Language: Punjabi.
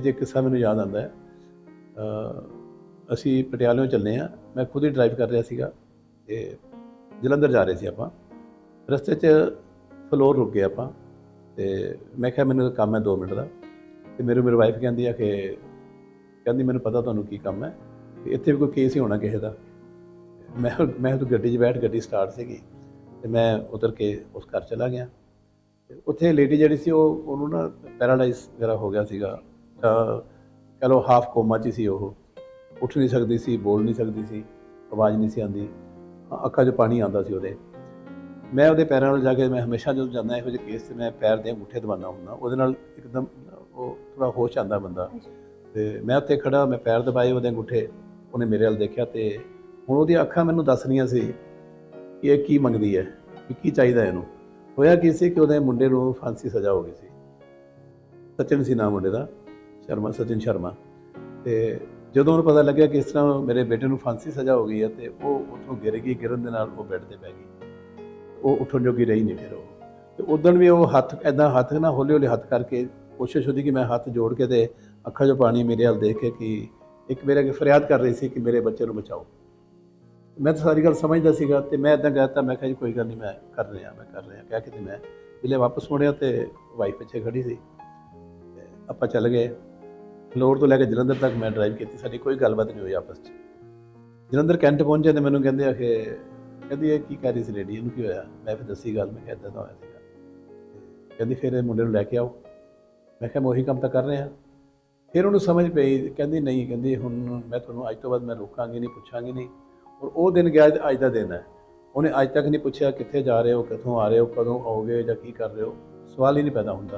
ਇਹ ਜੇ ਕਿੱਸਾ ਮੈਨੂੰ ਯਾਦ ਆਉਂਦਾ ਹੈ। ਅਸੀਂ ਪਟਿਆਲਿਓਂ ਚੱਲੇ ਆ ਮੈਂ ਖੁਦ ਹੀ ਡਰਾਈਵ ਕਰ ਰਿਹਾ ਸੀਗਾ ਤੇ ਜਲੰਧਰ ਜਾ ਰਹੇ ਸੀ ਆਪਾਂ। ਰਸਤੇ 'ਚ ਫਲੋਰ ਰੁਕ ਗਏ ਆਪਾਂ ਤੇ ਮੈਂ ਕਿਹਾ ਮੈਨੂੰ ਕੰਮ ਹੈ 2 ਮਿੰਟ ਦਾ। ਤੇ ਮੇਰੇ ਮੇਰੀ ਵਾਈਫ ਕਹਿੰਦੀ ਆ ਕਿ ਕਹਿੰਦੀ ਮੈਨੂੰ ਪਤਾ ਤੁਹਾਨੂੰ ਕੀ ਕੰਮ ਹੈ ਇੱਥੇ ਵੀ ਕੋਈ ਕੇਸ ਹੀ ਹੋਣਾ ਕਿਸੇ ਦਾ। ਮੈਂ ਮੈਂ ਤਾਂ ਗੱਡੀ 'ਚ ਬੈਠ, ਗੱਡੀ ਸਟਾਰਟ ਸੀਗੀ। ਤੇ ਮੈਂ ਉਤਰ ਕੇ ਉਸ ਘਰ ਚਲਾ ਗਿਆ। ਉੱਥੇ ਲੇਡੀ ਜਿਹੜੀ ਸੀ ਉਹ, ਉਹਨੂੰ ਨਾ ਪੈਰਾਲਾਈਜ਼ ਵਗੈਰਾ ਹੋ ਗਿਆ ਸੀਗਾ। ਕਹ ਲਓ ਹਾਫ ਕੋਮਾ 'ਚ ਸੀ ਉਹ। ਉੱਠ ਨਹੀਂ ਸਕਦੀ ਸੀ ਬੋਲ ਨਹੀਂ ਸਕਦੀ ਸੀ ਆਵਾਜ਼ ਨਹੀਂ ਸੀ ਆਉਂਦੀ। ਅੱਖਾਂ 'ਚ ਪਾਣੀ ਆਉਂਦਾ ਸੀ ਉਹਦੇ। ਮੈਂ ਉਹਦੇ ਪੈਰਾਂ ਨਾਲ ਜਾ ਕੇ ਮੈਂ ਹਮੇਸ਼ਾ ਜਦੋਂ ਜਾਂਦਾ ਇਹੋ ਜਿਹੇ ਕੇਸ ਤੇ ਮੈਂ ਪੈਰ ਦੇ ਅੰਗੂਠੇ ਦਬਾਉਂਦਾ ਹੁੰਦਾ। ਉਹਦੇ ਨਾਲ ਇੱਕਦਮ ਉਹ ਥੋੜਾ ਹੋਸ਼ ਆਉਂਦਾ ਬੰਦਾ। ਤੇ ਮੈਂ ਉੱਥੇ ਖੜਾ ਮੈਂ ਪੈਰ ਦਬਾਏ ਉਹਦੇ ਅੰਗੂਠੇ ਉਹਨੇ ਮੇਰੇ ਵੱਲ ਦੇਖਿਆ ਤੇ ਹੁਣ ਉਹਦੀਆਂ ਅੱਖਾਂ ਮੈਨੂੰ ਦੱਸ ਰਹੀਆਂ ਸੀ ਕਿ ਇਹ ਕੀ ਮੰਗਦੀ ਹੈ ਵੀ ਕੀ ਚਾਹੀਦਾ ਇਹਨੂੰ। ਹੋਇਆ ਕੀ ਸੀ ਕਿ ਉਹਦੇ ਮੁੰਡੇ ਨੂੰ ਫਾਂਸੀ ਸਜ਼ਾ ਹੋ ਗਈ ਸੀ। ਸਚਿਨ ਸੀ ਨਾਮ ਮੁੰਡੇ ਦਾ। ਸ਼ਰਮਾ, ਸਚਿਨ ਸ਼ਰਮਾ। ਤੇ ਜਦੋਂ ਉਹਨੂੰ ਪਤਾ ਲੱਗਿਆ ਕਿ ਇਸ ਤਰ੍ਹਾਂ ਮੇਰੇ ਬੇਟੇ ਨੂੰ ਫਾਂਸੀ ਸਜ਼ਾ ਹੋ ਗਈ ਹੈ, ਤੇ ਉਹ ਉੱਥੋਂ ਗਿਰ ਗਈ, ਗਿਰਨ ਦੇ ਨਾਲ ਉਹ ਬੈੱਡ ਤੇ ਬਹਿ ਗਈ। ਉਹ ਉੱਠਣ ਜੋਗੀ ਰਹੀ ਨਹੀਂ ਫਿਰ ਉਹ। ਤੇ ਉਦੋਂ ਵੀ ਉਹ ਹੱਥ ਐਦਾਂ ਹੱਥ ਨਾ ਹੌਲੀ ਹੌਲੀ ਹੱਥ ਕਰਕੇ ਕੋਸ਼ਿਸ਼ ਉਹਦੀ ਕਿ ਮੈਂ ਹੱਥ ਜੋੜ ਕੇ ਤੇ ਅੱਖਾਂ 'ਚੋਂ ਪਾਣੀ ਮੇਰੇ ਵੱਲ ਦੇਖ ਕੇ ਕਿ ਇੱਕ ਮੇਰੇ ਅੱਗੇ ਫਰਿਆਦ ਕਰ ਰਹੀ ਸੀ ਕਿ ਮੇਰੇ ਬੱਚੇ ਨੂੰ ਬਚਾਓ। ਮੈਂ ਤਾਂ ਸਾਰੀ ਗੱਲ ਸਮਝਦਾ ਸੀਗਾ ਤੇ ਮੈਂ ਇਦਾਂ ਕਹਤਾ, ਮੈਂ ਕਿਹਾ ਜੀ ਕੋਈ ਗੱਲ ਨਹੀਂ, ਮੈਂ ਕਰ ਰਿਹਾ, ਮੈਂ ਕਰ ਰਿਹਾ। ਕਿਹਾ ਕਿ ਤੇ ਮੈਂ ਜਿਲੇ ਵਾਪਸ ਮੁੜਿਆ ਤੇ ਵਾਈਫ ਪਿੱਛੇ ਖੜੀ ਸੀ। ਤੇ ਆਪਾਂ ਚੱਲ ਗਏ। ਫਲੋਰ ਤੋਂ ਲੈ ਕੇ ਜਲੰਧਰ ਤੱਕ ਮੈਂ ਡਰਾਈਵ ਕੀਤੀ, ਸਾਡੀ ਕੋਈ ਗੱਲਬਾਤ ਨਹੀਂ ਹੋਈ ਆਪਸ 'ਚ। ਜਲੰਧਰ ਕੈਂਟ ਪਹੁੰਚੇ ਤੇ ਮੈਨੂੰ ਕਹਿੰਦੇ ਆ ਕਿ, ਕਹਿੰਦੀ ਇਹ ਕੀ ਕਰ ਰਹੀ ਸੀ ਲੇਡੀ ਇਹਨੂੰ ਕੀ ਹੋਇਆ? ਮੈਂ ਫਿਰ ਦੱਸੀ ਗੱਲ, ਮੈਂ ਕਿਹਾ ਏਦਾਂ ਦਾ ਹੋਇਆ ਸੀਗਾ। ਕਹਿੰਦੀ ਫਿਰ ਇਹ ਮੁੰਡੇ ਨੂੰ ਲੈ ਕੇ ਆਓ। ਮੈਂ ਕਿਹਾ ਮੈਂ ਉਹੀ ਕੰਮ ਤਾਂ ਕਰ ਰਿਹਾ। ਫਿਰ ਉਹਨੂੰ ਸਮਝ ਪਈ, ਕਹਿੰਦੀ ਨਹੀਂ, ਕਹਿੰਦੀ ਹੁਣ ਮੈਂ ਤੁਹਾਨੂੰ ਅੱਜ ਤੋਂ ਬਾਅਦ ਮੈਂ ਰੋਕਾਂਗੀ ਨਹੀਂ, ਪੁੱਛਾਂਗੀ ਨਹੀਂ। ਔਰ ਉਹ ਦਿਨ ਗਿਆ ਅੱਜ ਦਾ ਦਿਨ ਹੈ। ਉਹਨੇ ਅੱਜ ਤੱਕ ਨਹੀਂ ਪੁੱਛਿਆ ਕਿੱਥੇ ਜਾ ਰਹੇ ਹੋ, ਕਿੱਥੋਂ ਆ ਰਹੇ ਹੋ, ਕਦੋਂ ਆਓਗੇ ਜਾਂ ਕੀ ਕਰ ਰਹੇ ਹੋ। ਸਵਾਲ ਹੀ ਨਹੀਂ ਪੈਦਾ ਹੁੰਦਾ।